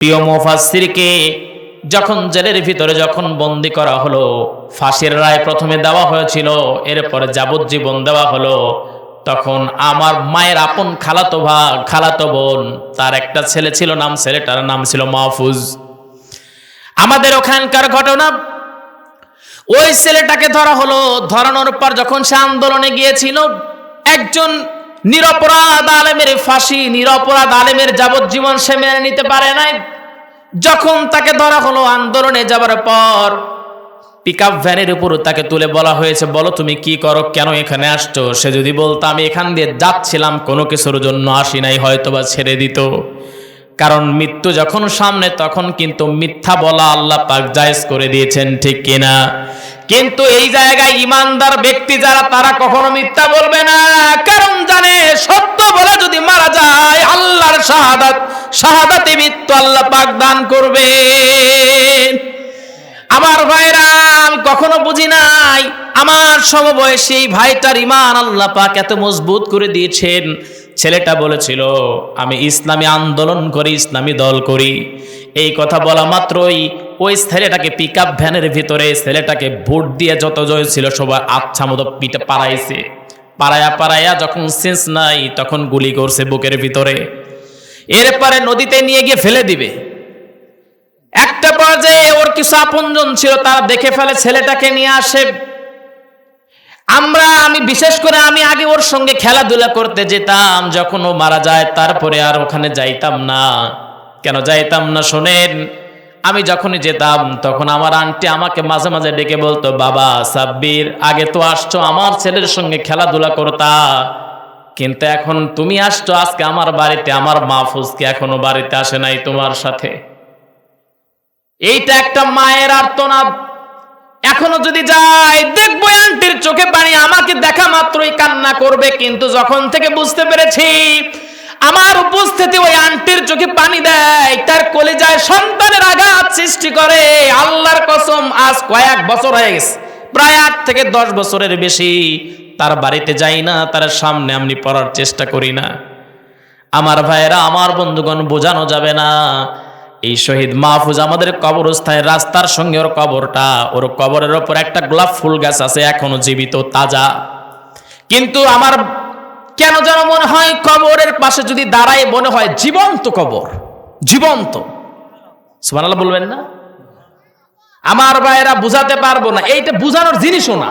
প্রিয় মুফাসসিরকে, যখন জেলের ভিতরে যখন বন্দি করা হলো, ফাঁসির রায় প্রথমে দেওয়া হয়েছিল, এরপরে যাবজ্জীবন দেওয়া হলো, তখন আমার মায়ের আপন খালাতো ভা, খালাতো বোন, তার একটা ছেলে ছিল নাম, ছেলেটার নাম ছিল মাহফুজ। আমাদের ওখানকার ঘটনা, ওই ছেলেটাকে ধরা হলো, ধরানোর পর যখন সে আন্দোলনে গিয়েছিল, একজন নিরপরাধ আলেমের ফাঁসি, নিরপরাধ আলেমের যাবজ্জীবন সে মেনে নিতে পারে নাই। যখন তাকে ধরা হলো আন্দোলনে যাবার পর পিক আপ ভ্যানের উপর তাকে তুলে বলা হয়েছে, বলো তুমি কি করো? কেন এখানে আসছো? সে যদি বলতো, আমি এখান দিয়ে যাচ্ছিলাম, কোনো কিছুর জন্য আসি নাই হয়তো বা ছেড়ে দিত। কারণ মৃত্যু যখন সামনে, তখন কিন্তু মিথ্যা বলা আল্লাহ পাক জায়েজ করে দিয়েছেন, ঠিক কিনা? কিন্তু এই জায়গায় ইমানদার ব্যক্তি যারা, তারা কখনো মিথ্যা বলবে না। কারণ জানে, সত্য বলে যদি মারা যায়, আল্লাহর শাহাদাত, শাহাদাতে মৃত্যু আল্লাহ পাক দান করবে আমার ভাইরা, আমি কখনো বুঝি নাই, আমার সমবয়সী ভাইটার ইমান আল্লাহ পাক এত মজবুত করে দিয়েছেন। ছেলেটা বলেছিল, আমি ইসলামী আন্দোলন করি, ইসলামী দল করি। এই কথা বলা মাত্রই ওই ছেলেটাকে পিক আপ ভ্যানের ভিতরে, ছেলেটাকে ভোট দিয়ে যত জয় ছিল সবার আচ্ছা মতো পিঠে পাড়াইছে। পাড়ায়া পাড়ায়া যখন সেন্স নাই, তখন গুলি করছে বুকের ভিতরে। এরপরে নদীতে নিয়ে গিয়ে ফেলে দিবে। একটা পর্যায়ে ওর কিছু আপনজন ছিল, তারা দেখে ফেলে ছেলেটাকে নিয়ে আসে। আমরা, আমি বিশেষ করে আমি আগে ওর সঙ্গে খেলাধুলা করতে যেতাম, যখন ও মারা যায়, তারপরে আর ওখানে যাইতাম না। কেন যাইতাম না, শোনেন? আমি যখনই যেতাম, তখন আমার আন্টি আমাকে মাঝে মাঝে ডেকে বলতো, বাবা, সাব্বির, আগে তো আসছো, আমার ছেলের সঙ্গে খেলাধুলা করতা। কিন্তু এখন তুমি আসছো, আজকে আমার বাড়িতে, আমার মা মাহফুজকে এখনও বাড়িতে আসে নাই তোমার সাথে। এইটা একটা মায়ের আর্তনাদ। এখনও যদি যাই, দেখব আন্টির চোখে পানি, আমাকে দেখা মাত্রই কান্না করবে, কিন্তু যখন থেকে বুঝতে পেরেছি, আমার উপস্থিতি ওই আন্টির চোখে পানি দেয়, তার কলিজায় সন্তানের আঘাত সৃষ্টি করে। আল্লাহর কসম, আজ কয়েক বছর হয়ে গেছে, প্রায় আট থেকে দশ বছরের বেশি। তার বাড়িতে যাই না, তার সামনে আমি পড়ার চেষ্টা করি না। আমার ভাইয়েরা, আমার বন্ধুগণ, বোঝানো যাবে না। এই শহীদ মাহফুজ আমাদের কবরস্থায় রাস্তার সঙ্গে ওর কবরটা। ওর কবরের ওপর একটা গোলাপ ফুল গাছ আছে, এখনও জীবিত, তাজা। কিন্তু আমার কেন যেন মনে হয় কবরের পাশে যদি দাঁড়ায় মনে হয় জীবন্ত কবর, জীবন্ত। সুবহানাল্লাহ বলবেন না? আমার ভাইয়েরা বুঝাতে পারব না, এইটা বুঝানোর জিনিসও না।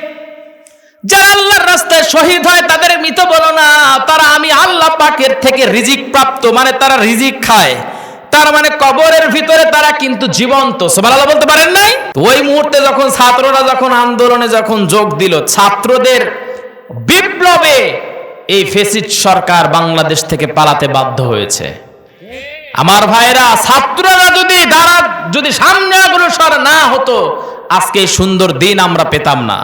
যারা আল্লাহর রাস্তায় শহীদ হয়, তাদের মৃত বলো না। তারা আমি আল্লাহ পাকের থেকে রিজিক প্রাপ্ত মানে তারা রিজিক খায়। তার মানে কবরের ভিতরে তারা কিন্তু জীবন্ত। সুবহানাল্লাহ বলতে পারেন নাই? ওই মুহূর্তে যখন ছাত্ররা যখন আন্দোলনে যখন যোগ দিল, ছাত্রদের বিপ্লবে এই ফেসিড সরকার বাংলাদেশ থেকে পালাতে বাধ্য হয়েছে। আমার ভাইরা ছাত্ররা যদি দাঁড়া যদি সামনে অগ্রসর না হতো, আজকে সুন্দর দিন আমরা পেতাম না।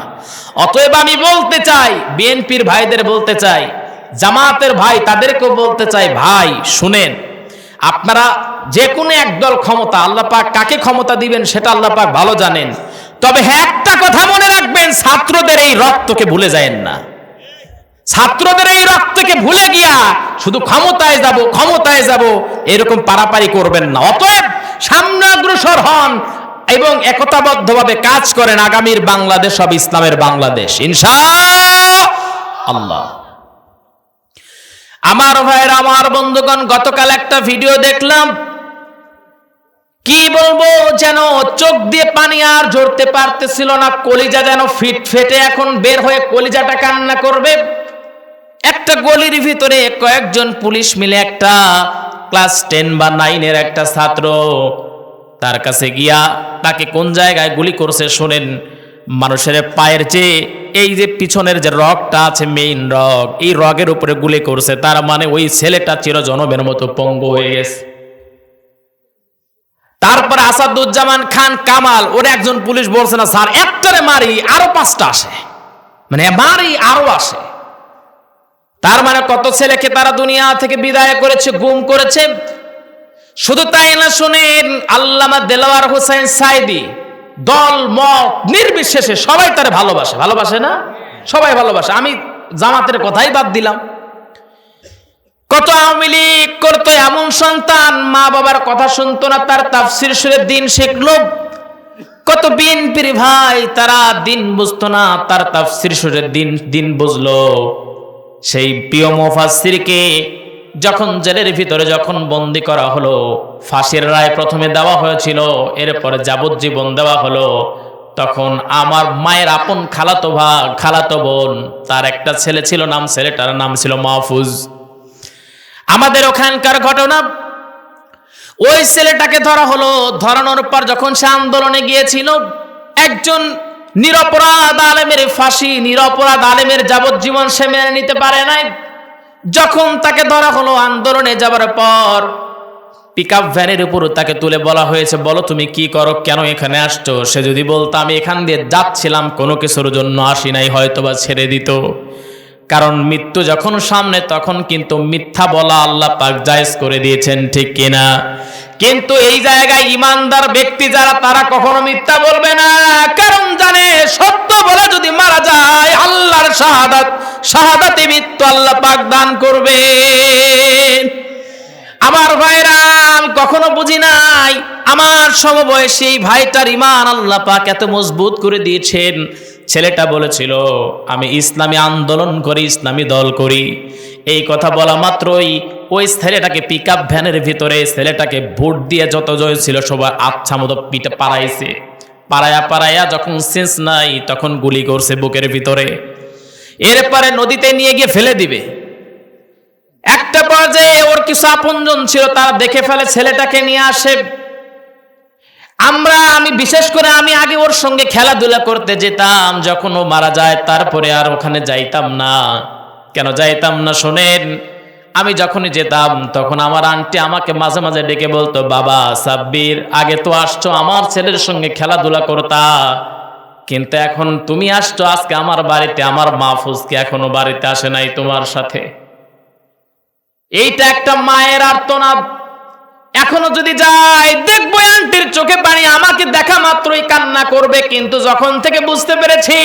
অতএব আমি বলতে চাই, বিএনপির ভাইদের বলতে চাই, জামাতের ভাই তাদেরকেও বলতে চাই, ভাই, শুনেন, আপনারা যে কোনো একদল ক্ষমতা, আল্লাহ পাক কাকে ক্ষমতা দিবেন সেটা আল্লাহ পাক ভালো জানেন। তবে হ্যাঁ একটা কথা মনে রাখবেন, ছাত্রদের এই রক্তকে ভুলে যায়েন না। ছাত্রদের এই রক্তকে ভুলে গিয়া শুধু ক্ষমতায় যাব ক্ষমতায় যাব, এরকম পারাপারি করবেন না। অতএব সামনে অগ্রসর হন এবং একতাবদ্ধভাবে কাজ করেন আগামীর বাংলাদেশ সব ইসলামের বাংলাদেশ। ইনশা আল্লাহ আমার ভাইয়ের, আমার বন্ধুগণ, গতকাল একটা ভিডিও দেখলাম। কি বলব, যেন চোখ দিয়ে পানি আর ঝরতে পারতেছিল না, কলিজা যেন ফিট ফেটে এখন বের হয়ে কলিজাটা কান্না করবে। একটা গলির ভিতরে কয়েকজন পুলিশ মিলে একটা ক্লাস টেন বা নাইনের একটা ছাত্র তার কাছে গিয়া তাকে কোন জায়গায় গুলি করছে শোনেন, মানুষের পায়ের যে, এই যে পিছনের যে রগটা আছে মেইন রগ, এই রগের উপরে গুলি করছে, তার মানে ওই ছেলেটা চিরজনমের মতো পঙ্গু হয়ে গেছে। তারপরে আসাদুজ্জামান খান কামাল, ওর একজন পুলিশ বলছে না, স্যার, একটারে মারি, আরও পাঁচটা আসে। মানে এবারই আরও আসে। তার মানে কত ছেলেকে তারা দুনিয়া থেকে বিদায় করেছে, গুম করেছে শুধু তাই না শুনেন, আল্লামা দেলাওয়ার হোসেন সাইদি দল, মত নির্বিশেষে সবাই তারে ভালোবাসে। ভালোবাসে না? সবাই ভালোবাসে। আমি জামাতের কথাই বাদ দিলাম। কত আওয়ামী লীগ করতো এমন সন্তান, মা বাবার কথা শুনতো না, তার তাফসির সুরে দিন শিখলো। কত বিএনপির ভাই, তারা দিন বুঝতো না, তার তাফসির সুরে দিন দিন বুঝলো। সেই প্রিয় মুফাসসিরকে যখন জেলের ভিতরে যখন বন্দি করা হলো, ফাঁসির রায় প্রথমে দেওয়া হয়েছিল, এরপরে যাবজ্জীবন দেওয়া হলো, তখন আমার মায়ের আপন খালাতো ভা, খালাতো বোন, তার একটা ছেলে ছিল নাম, ছেলেটার নাম ছিল মাহফুজ। আমাদের ওখানকার ঘটনা, ওই ছেলেটাকে ধরা হলো, ধরানোর পর যখন সে আন্দোলনে গিয়েছিল, একজন নিরপরাধ আলেমের ফাঁসি, নিরপরাধ আলেমের যাবজ্জীবন সে মেনে নিতে পারে নাই। যখন তাকে ধরা হলো আন্দোলনে যাবার পর পিক আপ ভ্যানের উপর তাকে তুলে বলা হয়েছে, বলো তুমি কি করো? কেন এখানে আসছো? সে যদি বলতো, আমি এখান দিয়ে যাচ্ছিলাম, কোনো কিছুর জন্য আসি নাই হয়তো বা ছেড়ে দিত। কারণ মৃত্যু যখন সামনে, তখন কিন্তু মিথ্যা বলা আল্লাহ পাক জায়েজ করে দিয়েছেন, ঠিক কিনা কিন্তু এই জায়গায় ইমানদার ব্যক্তি যারা, তারা কখনো মিথ্যা বলবে না। কারণ জানে, সত্য বলে যদি মারা শাহাদাত, শাহাদাতে মৃত্যু আল্লাহ পাক দান করবে আমার ভাইরা কখনো বুঝি নাই, আমার সমবয়সী ভাইটার ইমান আল্লাহ পাক এত মজবুত করে দিয়েছেন। ছেলেটা বলেছিল, আমি ইসলামী আন্দোলন করি, ইসলামী দল করি। এই কথা বলা মাত্রই ওই ছেলেটাকে পিক ভ্যানের ভিতরে ছেলেটাকে ভোট দিয়ে যত জয় ছিল সবার আচ্ছা মতো পিঠে পাড়াইছে। পাড়ায়া পাড়ায়া যখন সেন্স নাই, তখন গুলি করছে বুকের ভিতরে। এরপরে নদীতে নিয়ে গিয়ে ফেলে দিবে। একটা পর্যায়ে ওর কিছু আপনজন ছিল, তারা দেখে ফেলে ছেলেটাকে নিয়ে আসে। আমরা, আমি বিশেষ করে আমি আগে ওর সঙ্গে খেলাধুলা করতে যেতাম, যখন ও মারা যায়, তারপরে আর ওখানে যাইতাম না। কেন যাইতাম না, শোনেন, আমি যখনই যেতাম, তখন আমার আন্টি আমাকে মাঝে মাঝে ডেকে বলতো, বাবা সাব্বির, আগে তো আসছো, আমার ছেলের সঙ্গে খেলাধুলা করতা। কিন্তু এখন তুমি আসছো আজকে আমার বাড়িতে, আমার মাহফুজকে এখনও বাড়িতে আসে নাই তোমার সাথে। এইটা একটা মায়ের আর্তনাদ। এখনও যদি যাই, দেখব আন্টির চোখে পানি, আমাকে দেখা মাত্রই কান্না করবে, কিন্তু যখন থেকে বুঝতে পেরেছি,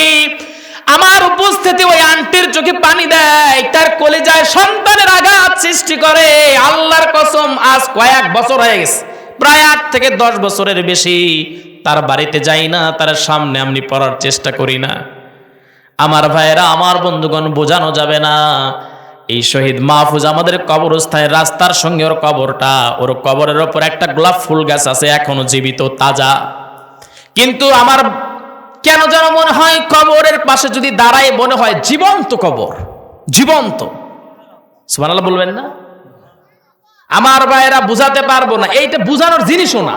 আমার উপস্থিতি ওই আন্টির চোখে পানি দেয়, তার কলিজায় সন্তানের আঘাত সৃষ্টি করে। আল্লাহর কসম, আজ কয়েক বছর হয়ে গেছে, প্রায় আট থেকে দশ বছরের বেশি। তার বাড়িতে যাই না, তার সামনে আমি পড়ার চেষ্টা করি না। আমার ভাইয়েরা, আমার বন্ধুগণ, বোঝানো যাবে না। এই শহীদ মাহফুজ আমাদের কবরস্থায় রাস্তার সঙ্গে ওর কবরটা, ওর কবরের ওপর একটা গোলাপ ফুল গাছ আছে, এখনও জীবিত, তাজা। কিন্তু আমার কেন যেন মনে হয় কবরের পাশে যদি দাঁড়ায়, মনে হয় জীবন্ত কবর, জীবন্ত। সুবহানাল্লাহ বলবেন না? আমার ভাইয়েরা বুঝাতে পারব না, এইটা বুঝানোর জিনিসও না।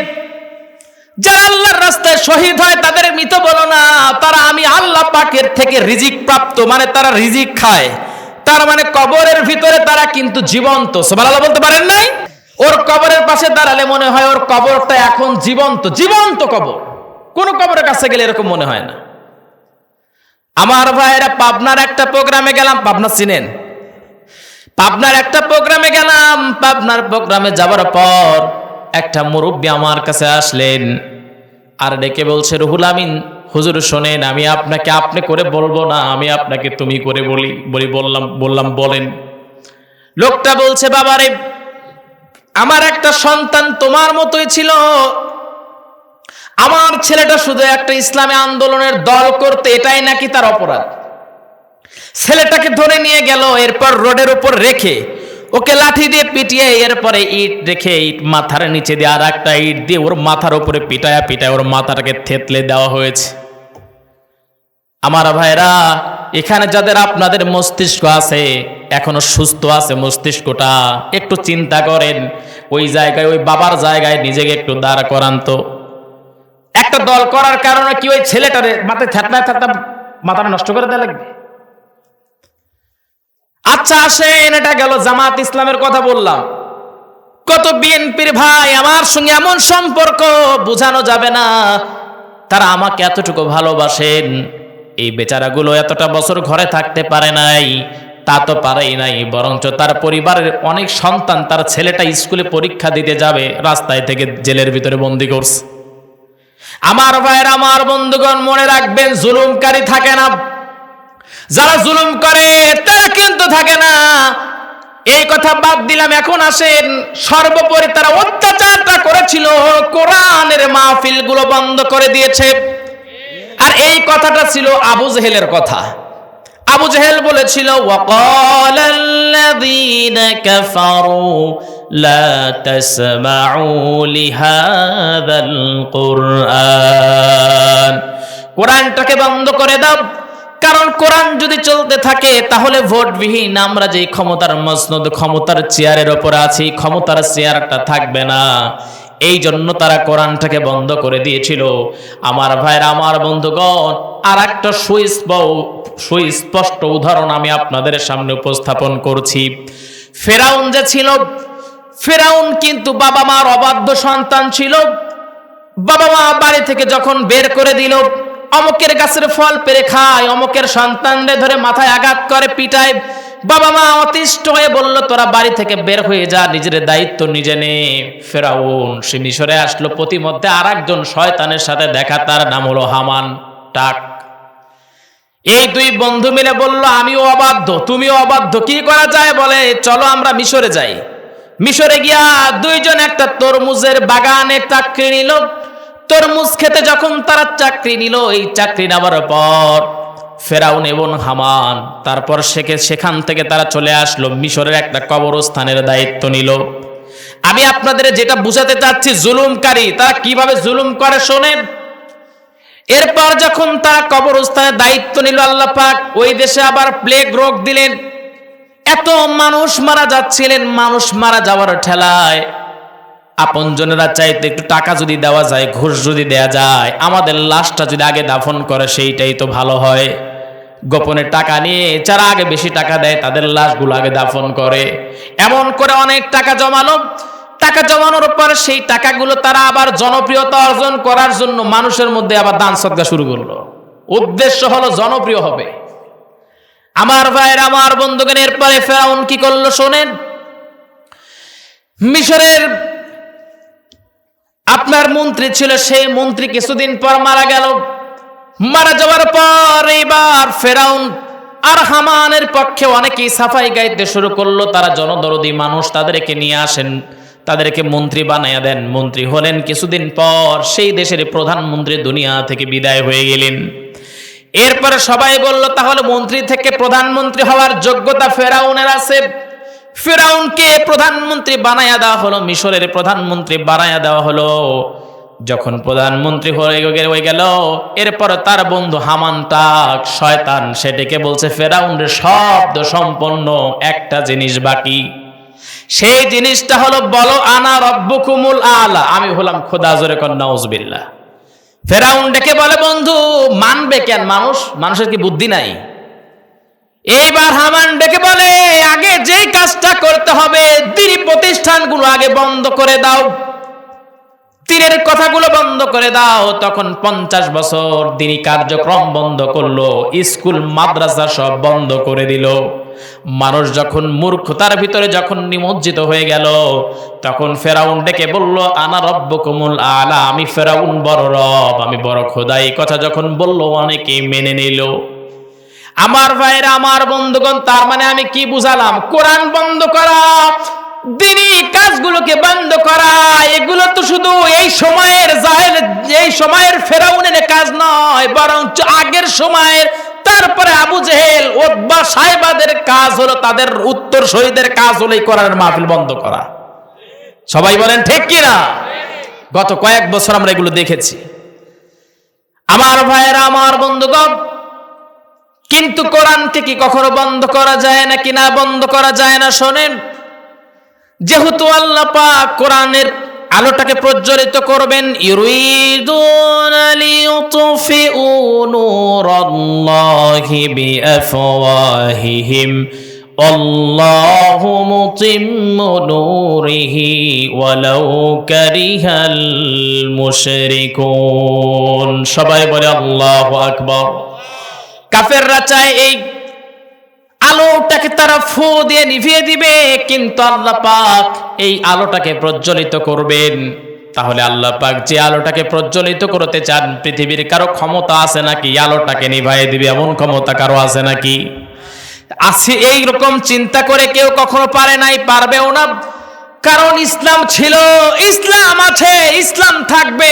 যারা আল্লাহর রাস্তায় শহীদ হয়, তাদের মৃত বলো না। তারা আমি আল্লাহ পাকের থেকে রিজিক প্রাপ্ত মানে তারা রিজিক খায়। তার মানে কবরের ভিতরে তারা কিন্তু জীবন্ত। সুবহানাল্লাহ বলতে পারেন নাই? ওর কবরের পাশে দাঁড়ালে মনে হয় ওর কবরটা এখন জীবন্ত। জীবন্ত কবর। কোন কবরের কাছে গেলে এরকম মনে হয় না। আমার ভাইয়েরা, পাবনার একটা প্রোগ্রামে গেলাম। পাবনা চিনেন? পাবনার একটা প্রোগ্রামে গেলাম। পাবনার প্রোগ্রামে যাবার পর একটা মুরব্বী আমার কাছে আসলেন আর ডেকে বলছে, রুহুল আমিন, হুজুর শোনেন, আমি আপনাকে আপনি করে বলব না, আমি আপনাকে তুমি করে বলি বলি, বললাম বললাম, বলেন। লোকটা বলছে, বাবারে, আমার একটা সন্তান তোমার মতোই ছিল। আমার ছেলেটা শুধু একটা ইসলামী আন্দোলনের দল করতে, এটাই নাকি তার অপরাধ? ছেলেটাকে ধরে নিয়ে গেল, এরপর রোডের উপর রেখে ওকে লাঠি দিয়ে পিটিয়ে এরপরে ইট রেখে ইট মাথার নিচে দিয়ে আর একটা ইট দিয়ে ওর মাথার উপরে পিটায়া পিটায় ওর মাথাটাকে থেতলে দেওয়া হয়েছে। আমার ভাইরা, এখানে যাদের আপনাদের মস্তিষ্ক আছে, এখনও সুস্থ আছে মস্তিষ্কটা, একটু চিন্তা করেন। ওই জায়গায়, ওই বাবার জায়গায় নিজেকে একটু দাঁড় করান তো। একটা দল করার কারণে কি ওই ছেলেটারে মাথায় থ্যাতনা থ্যাতনা মাথাটা নষ্ট করে দেওয়া লাগবে? আচ্ছা আসেন, এটা গেল জামাত ইসলামের কথা বললাম। কত বিএনপির ভাই, আমার সঙ্গে এমন সম্পর্ক, বোঝানো যাবে না। তারা আমাকে এতটুকু ভালোবাসেন। এই বেচারাগুলো এতটা বছর ঘরে থাকতে পারে নাই, তা তো পারেই নাই, বরঞ্চ তার পরিবারের অনেক সন্তান তার ছেলেটা স্কুলে পরীক্ষা দিতে যাবে, রাস্তায় থেকে জেলের ভিতরে বন্দি করছে। আমার ভাইয়ের, আমার বন্ধুগণ, মনে রাখবেন, জুলুমকারী থাকে না যারা জুলুম করে তারা কিন্তু থাকে না এই কথা বাদ দিলাম এখন আসেন সর্বোপরি তারা অত্যাচারটা করেছিল কোরআনের মাহফিল গুলো বন্ধ করে দিয়েছে আর এই কথাটা ছিল আবু জেহেলের কথা আবু জেহেল বলেছিল وقال الذين كفروا لا تسمعوا لهذا القرآن কোরআনটাকে বন্ধ করে দাও কারণ কোরআন যদি চলতে থাকে, তাহলে ভোটবিহীন আমরা যে ক্ষমতার মসনদ, ক্ষমতার চেয়ারের ওপর আছি, ক্ষমতার চেয়ারটা থাকবে না। এই জন্য তারা কোরআনটাকে বন্ধ করে দিয়েছিল। আমার ভাইয়ের আমার বন্ধুগণ আর একটা সুস্প- সুস্পষ্ট উদাহরণ আমি আপনাদের সামনে উপস্থাপন করছি। ফেরাউন যে ছিল, ফেরাউন কিন্তু বাবা মার অবাধ্য সন্তান ছিল। বাবা মা বাড়ি থেকে যখন বের করে দিল অমকের গাছের ফল পেরে খায়, অমকের সন্তানদের ধরে মাথায় আঘাত করে, পিটায়। বাবা মা অতিষ্ঠ হয়ে বলল, তোরা বাড়ি থেকে বের হয়ে যা, নিজের দায়িত্ব নিজে নে। ফেরাউন, সে মিশরে আসলো প্রতিমধ্যে আর একজন শয়তানের সাথে দেখা, তার নাম হলো হামান। টাক। এই দুই বন্ধু মিলে বলল, আমিও অবাধ্য, তুমিও অবাধ্য, কি করা যায় বলে? চলো আমরা মিশরে যাই। মিশরে গিয়া দুইজন একটা তরমুজের বাগানে চাকরি নিল তরমুজ খেতে যখন তারা চাকরি নিল, এই চাকরি নেওয়ার পর ফেরাউন এবং হামান, তারপর সেকে সেখান থেকে তারা চলে আসলো, মিশরের একটা কবরস্থানের দায়িত্ব নিল। আমি আপনাদের যেটা বুঝাতে চাচ্ছি, জুলুমকারী, তারা কীভাবে জুলুম করে শোনেন? এরপর যখন তারা কবরস্থানের দায়িত্ব নিল, আল্লাহ পাক ওই দেশে আবার প্লেগ রোগ দিলেন। এত মানুষ মারা যাচ্ছিলেন, মানুষ মারা যাওয়ার ঠেলায়। আপনজনেরা চাইতে একটু টাকা যদি দেওয়া যায়, ঘুষ যদি দেয়া যায়, আমাদের লাশটা যদি আগে দাফন করে, সেইটাই তো ভালো হয়। গোপনে টাকা নিয়ে যারা আগে বেশি টাকা দেয়, তাদের লাশগুলো আগে দাফন করে। এমন করে অনেক টাকা জমালো টাকা জমানোর পর সেই টাকাগুলো তারা আবার জনপ্রিয়তা অর্জন করার জন্য মানুষের মধ্যে আবার দান সদ্গা শুরু করল। উদ্দেশ্য হলো জনপ্রিয় হবে। আমার ভাইয়ের, আমার বন্ধুগণ এরপরে ফেরাউন কি করল শোনেন? মিশরের আপনার মন্ত্রী ছিল সেই মন্ত্রী কিছুদিন পর মারা গেল। মারা যাওয়ার পর এবার ফেরাউন আর হামানের পক্ষে অনেকেই সাফাই গাইতে শুরু করল। তারা জনদরদি মানুষ, তাদেরকে নিয়ে আসেন, তাদেরকে মন্ত্রী বানাইয়া দেন। মন্ত্রী হলেন কিছুদিন পর সেই দেশের প্রধানমন্ত্রী দুনিয়া থেকে বিদায় হয়ে গেলেন। এরপরে সবাই বলল, তাহলে মন্ত্রী থেকে প্রধানমন্ত্রী হওয়ার যোগ্যতা ফেরাউনের আছে। ফেরাউনকে প্রধানমন্ত্রী বানায়া দেওয়া হলো, মিশরের প্রধানমন্ত্রী বানায়া দেওয়া হলো। যখন প্রধানমন্ত্রী হয়ে হয়ে গেল, এরপর তার বন্ধু হামান টাক শয়তান, সেটিকে বলছে, ফেরাউনের শব্দ সম্পন্ন, একটা জিনিস বাকি। সেই জিনিসটা হলো, বলো, আনা রব্বুকুমুল আলা। আমি হলাম খোদা, জোরে কন্যা উজবিল্লা ফেরাউন ডেকে বলে, বন্ধু, মানবে কেন? মানুষ মানুষের কি বুদ্ধি নাই? এইবার হামান ডেকে বলে, আগে যে কাজটা করতে হবে দিনী প্রতিষ্ঠানগুলো আগে বন্ধ করে দাও। তীরের কথাগুলো বন্ধ করে দাও। তখন পঞ্চাশ বছর দিনী কার্যক্রম বন্ধ করল, স্কুল, মাদ্রাসা সব বন্ধ করে দিল। মানুষ যখন মূর্খতার ভিতরে যখন নিমজ্জিত হয়ে গেল, তখন ফেরাউন ডেকে বলল, আনা রব্ব কুমুল আলা, আমি ফেরাউন বড় রব, আমি বড় খোদা এই কথা যখন বলল, অনেকে মেনে নিল। আমার ভাইরা, আমার বন্ধুগণ, তার মানে আমি কি বুঝালাম? কোরআন বন্ধ করা দিনই কাজগুলোকে বন্ধ করা, এগুলো তো শুধু এই সময়ের জাহেল, এই সময়ের ফেরাউনের কাজ নয় বরং আগের সময়ের, তারপরে আবু জেহেল ওদবা সাহেবাদের কাজ হলো তাদের উত্তর শহীদের কাজ হলো এই কোরআনের মাহফিল বন্ধ করা। সবাই বলেন ঠিক কিনা গত কয়েক বছর আমরা এগুলো দেখেছি। আমার ভাইয়েরা, আমার বন্ধুগণ কিন্তু কোরআনকে কি কখনো বন্ধ করা যায় না কি না বন্ধ করা যায় না, শোনেন। যেহেতু আল্লাহ পাক কোরআনের আলোটাকে প্রজ্বলিত করবেন, ইউরিদুনা লিইউতফিউ নূরাল্লাহি বিআফওয়াহিহিম, আল্লাহু মুতিম্মু নূরিহি ওয়ালাউ কারিহাল মুশরিকুন। সবাই বলে আল্লাহু আকবার। কাফেররা চায় এই আলোটাকে তারা ফু দিয়ে নিভিয়ে দিবে, কিন্তু আল্লাহ পাক এই আলোটাকে প্রজ্বলিত করবেন। তাহলে আল্লাহ পাক যে আলোটাকে প্রজ্বলিত করতে চান, পৃথিবীর কারও ক্ষমতা আছে নাকি? আলোটাকে নিভাই দিবে, এমন ক্ষমতা কারও আছে নাকি? আছে এই রকম চিন্তা করে কেউ কখনো পারে নাই, পারবেও না। কারণ ইসলাম ছিল, ইসলাম আছে, ইসলাম থাকবে।